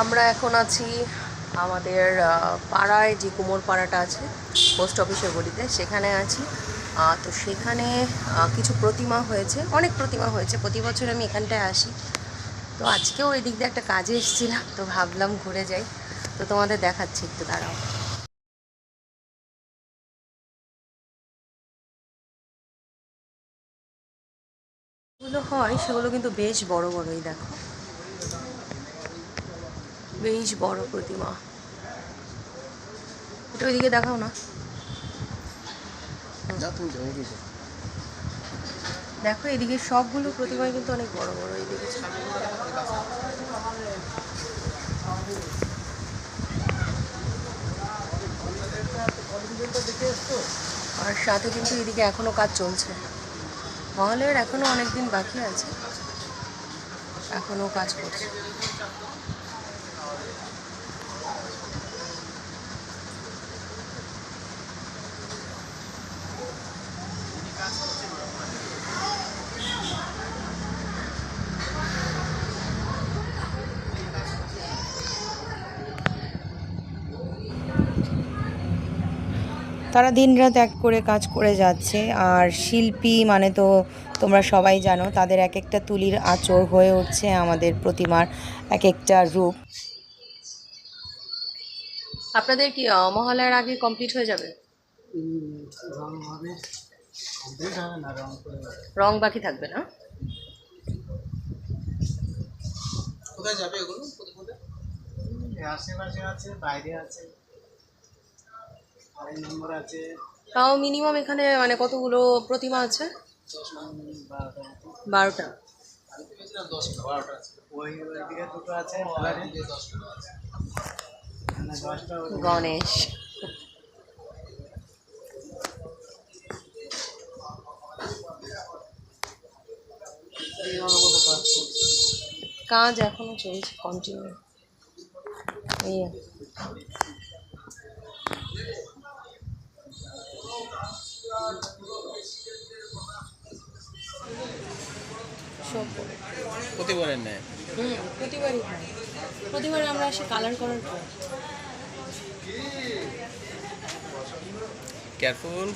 আমরা এখন আছি আমাদের পাড়ায়, যে কুমোর পাড়াটা আছে, পোস্ট অফিসের গলিতে, সেখানে আছি। তো সেখানে কিছু প্রতিমা হয়েছে, অনেক প্রতিমা হয়েছে। প্রতি বছর আমি এখানটায় আসি। তো আজকেও ওই দিক দিয়ে একটা কাজে এসেছিলাম, তো ভাবলাম ঘুরে যাই। তো তোমাদের দেখাচ্ছি একটু, দাঁড়াও। যেগুলো হয়, সেগুলো কিন্তু বেশ বড় বড়ই, দেখো। বেশ বড় প্রতিমা। এটা ওইদিকে দেখাও না। দেখো এদিকে সবগুলো প্রতিমাই কিন্তু অনেক বড় বড় এইদিকে আর সাথে কিন্তু এদিকে এখনও কাজ চলছে। মহালয়ের এখনও অনেক দিন বাকি আছে। এখনও কাজ করছে। তারা দিনরাত এক করে কাজ করে যাচ্ছে, আর শিল্পী মানে তো তোমরা সবাই জানো, তাদের এক একটা তুলির আঁচড় হয়ে উঠছে আমাদের প্রতিমার এক একটা রূপ। আপনাদের কি আহ, মহালয়ার আগে কমপ্লিট হয়ে যাবে? রং হবে কমপ্লিট হবে না রং করে রং বাকি থাকবে না? কোথায় যাবে এগুলো? কোথায় কোথায়? আশেপাশে আছে বাইরে আছে। আড়াই নম্বর আছে। তাও মিনিমাম এখানে মানে কতগুলো প্রতিমা আছে? বারোটা মতো বারোটা আমি তো ভেবেছিলাম দশটা বারোটা। আছে ওই ওইদিকে দুটো আছে ফ্ল্যাটে দশটা আছে। এখানে দশটা ওই- গণেশ। কাজ এখনও চলছে কন্টিনিউ এই প্রতিবারের ন্যায়। প্রতিবারই হয়। প্রতিবার আমরা আসি কালার করার পর। কেয়ারফুল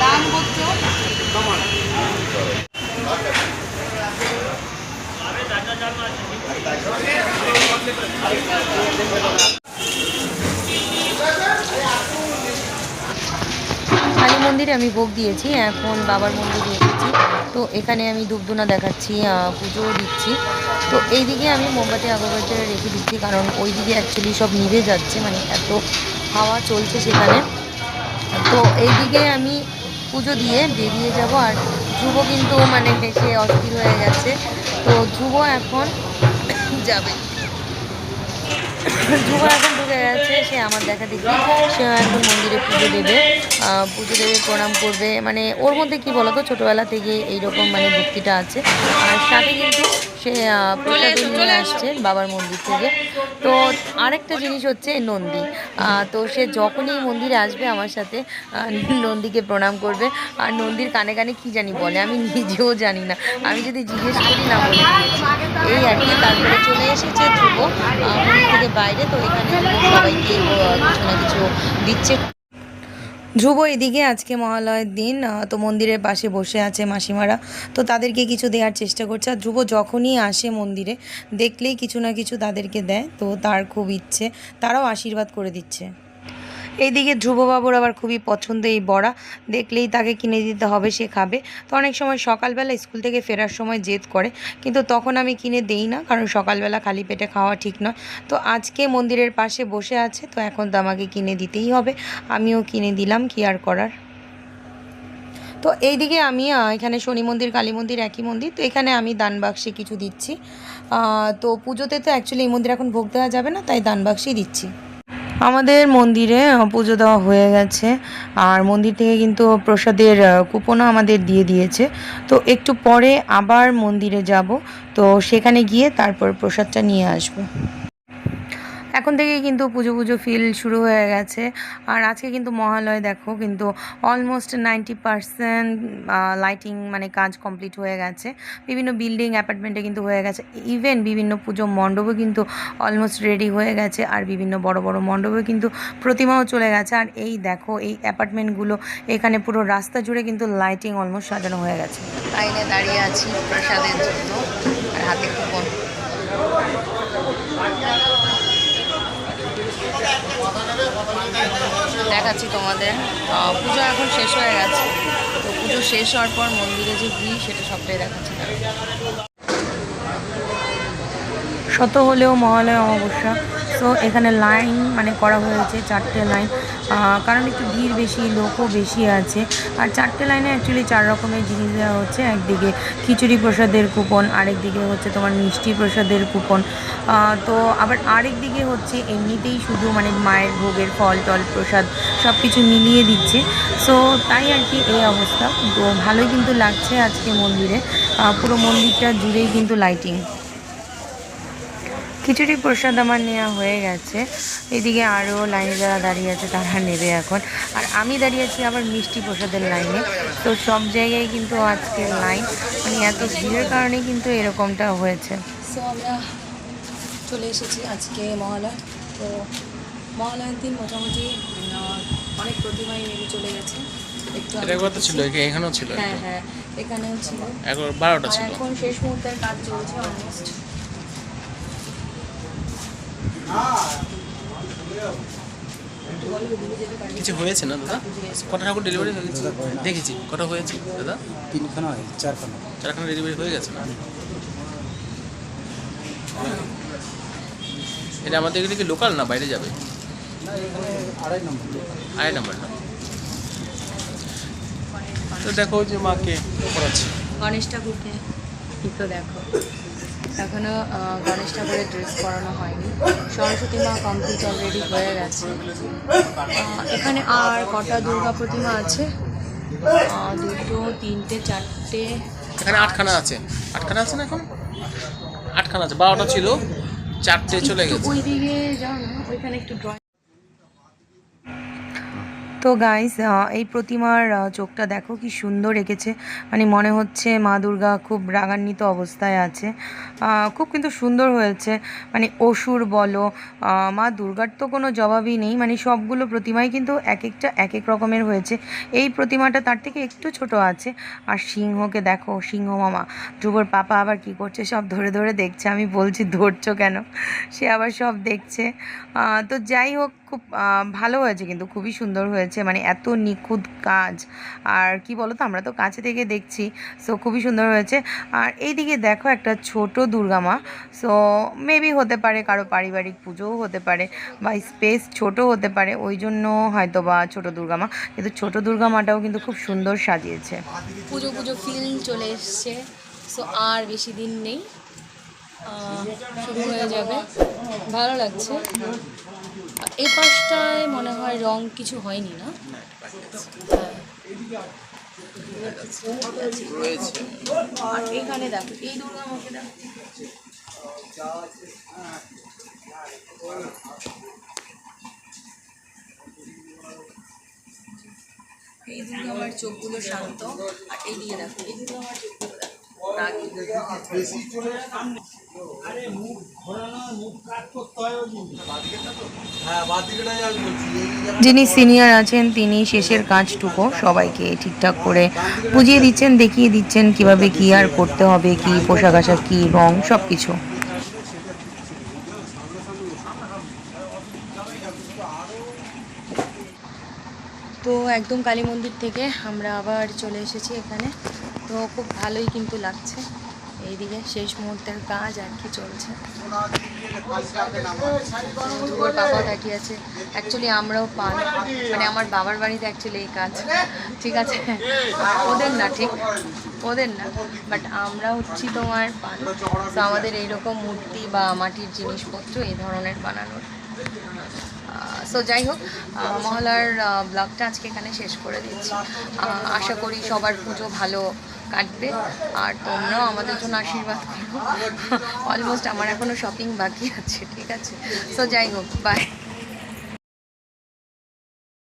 দাম করছ কালী মন্দিরে আমি ভোগ দিয়েছি, এখন বাবার মন্দিরে এসেছি। তো এখানে আমি ধূপধুনা দেখাচ্ছি পুজোও দিচ্ছি। তো এইদিকে আমি মোমবাতি আগরবাতি রেখে দিচ্ছি, কারণ ওইদিকে অ্যাকচুয়ালি সব নিভে যাচ্ছে মানে এত হাওয়া চলছে সেখানে। তো এইদিকে আমি পুজো দিয়ে বেরিয়ে যাব, আর ধ্রুব কিন্তু মানে সে অস্থির হয়ে গেছে। তো ধ্রুব এখন যাবে। ধ্রুব এখন ঢুকে গেছে, সে আমার দেখা সে এখন মন্দিরে পুজো দেবে পুজো দেবে, প্রণাম করবে। মানে ওর মধ্যে কি বলতো? ছোটবেলা থেকে এইরকম মানে ভক্তিটা আছে। আর সাথে কিন্তু সে প্রসাদ নিয়ে আসছে বাবার মন্দির থেকে। তো আরেকটা জিনিস হচ্ছে নন্দী। তো সে যখনই মন্দিরে আসবে আমার সাথে নন্দীকে প্রণাম করবে। আর নন্দীর কানে কানে কি জানি বলে আমি নিজেও জানি না। আমি যদি জিজ্ঞেস করি না বলে। এই আর কি তারপরে চলে এসেছে ধ্রুব মন্দির থেকে বাইরে। তো এখানে সবাইকে কিছু না কিছু দিচ্ছে। ধ্রুব এদিকে আজকে মহালয়ের দিন তো মন্দিরের পাশে বসে আছে মাসিমারা। তো তাদেরকে কিছু দেওয়ার চেষ্টা করছে। আর ধ্রুব যখনই আসে মন্দিরে, দেখলেই কিছু না কিছু তাদেরকে দেয়। তো তার খুব ইচ্ছে। তারাও আশীর্বাদ করে দিচ্ছে। এইদিকে ধ্রুববাবুর আবার খুবই পছন্দ এই বড়া। দেখলেই তাকে কিনে দিতে হবে, সে খাবে। তো অনেক সময় সকালবেলা স্কুল থেকে ফেরার সময় জেদ করে, কিন্তু তখন আমি কিনে দেই না, কারণ সকালবেলা খালি পেটে খাওয়া ঠিক নয়। তো আজকে মন্দিরের পাশে বসে আছে, তো এখন তো আমাকে কিনে দিতেই হবে। আমিও কিনে দিলাম, কি আর করার? তো এইদিকে আমি এখানে শনি মন্দির, কালী মন্দির একই মন্দির, তো এখানে আমি দান বাক্সে কিছু দিচ্ছি। তো পুজোতে তো অ্যাকচুয়ালি এই মন্দির এখন ভোগ দেওয়া যাবে না, তাই দান বাক্সেই দিচ্ছি। আমাদের মন্দিরে পুজো দেওয়া হয়ে গেছে। আর মন্দির থেকে কিন্তু প্রসাদের কুপনও আমাদের দিয়ে দিয়েছে। তো একটু পরে আবার মন্দিরে যাব। তো সেখানে গিয়ে তারপর প্রসাদটা নিয়ে আসব। এখন থেকেই কিন্তু পুজো পুজো ফিল শুরু হয়ে গেছে। আর আজকে কিন্তু মহালয়, দেখো, কিন্তু অলমোস্ট নাইনটি পারসেন্ট লাইটিং মানে কাজ কমপ্লিট হয়ে গেছে। বিভিন্ন বিল্ডিং অ্যাপার্টমেন্টে কিন্তু হয়ে গেছে। ইভেন বিভিন্ন পুজো মণ্ডপও কিন্তু অলমোস্ট রেডি হয়ে গেছে। আর বিভিন্ন বড় বড় মণ্ডপে কিন্তু প্রতিমাও চলে গেছে। আর এই দেখো, এই অ্যাপার্টমেন্টগুলো এখানে পুরো রাস্তা জুড়ে কিন্তু লাইটিং অলমোস্ট সাজানো হয়ে গেছে। লাইনে দাঁড়িয়ে আছি প্রসাদের জন্য। আর হাতে কুপন দেখাচ্ছি তোমাদের। পুজো এখন শেষ হয়ে গেছে। তো পুজো শেষ হওয়ার পর মন্দিরে যে ভিড়, সেটা সবটাই দেখাচ্ছি। শত হলেও মহালয় অমাবস্যা। তো এখানে লাইন মানে করা হয়েছে চারটে লাইন কারণ একটু ভিড় বেশি, লোকও বেশি আছে। আর চারটে লাইনে অ্যাকচুয়ালি চার রকমের জিনিস দেওয়া হচ্ছে। একদিকে খিচুড়ি প্রসাদের কুপন আরেকদিকে হচ্ছে তোমার মিষ্টি প্রসাদের কুপন তো আবার আরেক দিকে হচ্ছে এমনিতেই শুধু মানে মায়ের ভোগের ফল, টল, প্রসাদ সব কিছু মিলিয়ে দিচ্ছে। সো তাই আর কি এই অবস্থা। তো ভালোই কিন্তু লাগছে আজকে মন্দিরে। পুরো মন্দিরটা জুড়েই কিন্তু লাইটিং খিচুড়ি প্রসাদ আমার নেওয়া হয়ে গেছে। এদিকে আরও লাইনে যারা দাঁড়িয়ে আছে তারা নেবে এখন। আর আমি দাঁড়িয়ে আছি আবার মিষ্টি প্রসাদের লাইনে। তো সব জায়গায় কিন্তু আজকে লাইন মানে এত ভিড়ের কারণে কিন্তু এরকমটা হয়েছে। সো আমরা চলে এসেছি আজকে মহালয় তো মহালয়ের দিন মোটামুটি অনেক প্রতিমাই নেমে চলে গেছে। একটু এটা আগে একবার তো ছিল এখানেও ছিল হ্যাঁ হ্যাঁ এখানেও ছিল। বারোটা ছিল। এখন শেষ মুহূর্তের কাজ চলছে অলমোস্ট কিছু হয়েছে না দাদা? কটা ঠাকুর ডেলিভারি হয়ে গেছে দেখেছি। কটা হয়েছে দাদা? তিনখানা হয় চারখানা। চারখানা ডেলিভারি হয়ে গেছে না? এটা আমাদের এখানে কি লোকাল না বাইরে যাবে? না আড়াই নম্বর আড়াই নাম্বার না? তো দেখো যে মাকে করাচ্ছে গণেশ ঠাকুরকে তো দেখো। এখনও গণেশ ঠাকুরের ড্রেস পরানো হয়নি। সরস্বতী মা কমপ্লিট অলরেডি হয়ে গেছে। এখানে আর কটা দুর্গা প্রতিমা আছে? দুটো তিনটে চারটে। এখানে আটখানা আছে। আটখানা আছে না এখন? আটখানা আছে বারোটা ছিল চারটে চলে গেছে। ওইদিকে যাও না ওইখানে একটু ড্রয়িং তো গাইস এই প্রতিমার চোখটা দেখো কি সুন্দর এঁকেছে। মানে মনে হচ্ছে মা দুর্গা খুব রাগান্বিত অবস্থায় আছে। খুব কিন্তু সুন্দর হয়েছে। মানে অসুর বলো মা দুর্গার তো কোনো জবাবই নেই। মানে সবগুলো প্রতিমাই কিন্তু এক একটা এক এক রকমের হয়েছে। এই প্রতিমাটা তার থেকে একটু ছোট আছে। আর সিংহকে দেখো, সিংহ মামা, ধ্রুবর পাপা আবার কি করছে? সব ধরে ধরে দেখছে। আমি বলছি, ধরছো কেন? সে আবার সব দেখছে। তো যাই হোক খুব ভালো হয়েছে কিন্তু, খুবই সুন্দর হয়েছে। মানে এত নিখুঁত কাজ। আর কি বলো তো আমরা তো কাছে থেকে দেখছি, সো খুবই সুন্দর হয়েছে। আর এইদিকে দেখো একটা ছোট দুর্গা মা, সো মেবি হতে পারে কারও পারিবারিক পুজোও হতে পারে বা স্পেস ছোট হতে পারে, ওই জন্য হয়তো বা ছোট দুর্গা মা। কিন্তু ছোট দুর্গা মাটাও কিন্তু খুব সুন্দর সাজিয়েছে। পুজো পুজো ফিল চলে এসছে, সো আর বেশি দিন নেই। শুরু হয়ে যাবে। ভালো লাগছে। এই পাশটায় মনে হয় রং কিছু হয়নি, না? আর এখানে এই দুর্গা আমার চোখগুলো শান্ত, আর এইদিকে দেখো, এই দুর্গা আমার চোখগুলো দেখো রাগী। যিনি সিনিয়র আছেন তিনি শেষের কাজটুকু সবাইকে ঠিকঠাক করে বুঝিয়ে দিচ্ছেন দেখিয়ে দিচ্ছেন কীভাবে কি আর করতে হবে কি পোশাক আশাক কি রং সব কিছু তো একদম কালী মন্দির থেকে আমরা আবার চলে এসেছি এখানে। তো খুব ভালোই কিন্তু লাগছে। এইদিকে শেষ মুহূর্তের কাজ আর কি চলছে। ধ্রুবর বাবা তাকিয়ে আছে অ্যাকচুয়ালি আমরাও পান মানে আমার বাবার বাড়িতে অ্যাকচুয়ালি এই কাজ। ঠিক আছে? ওদের না, ঠিক? ওদের না। বাট আমরা হচ্ছি তোমার পান। তো আমাদের এইরকম মূর্তি বা মাটির জিনিসপত্র এই ধরনের বানানোর। সো যাই হোক মহলার ব্লগটা আজকে এখানে শেষ করে দিচ্ছি। আশা করি সবার পুজো ভালো কাটবে আর তোমরাও আমাদের জন্য আশীর্বাদ করো। অলমোস্ট আমার এখনও শপিং বাকি আছে, ঠিক আছে? সো যাই হোক বাই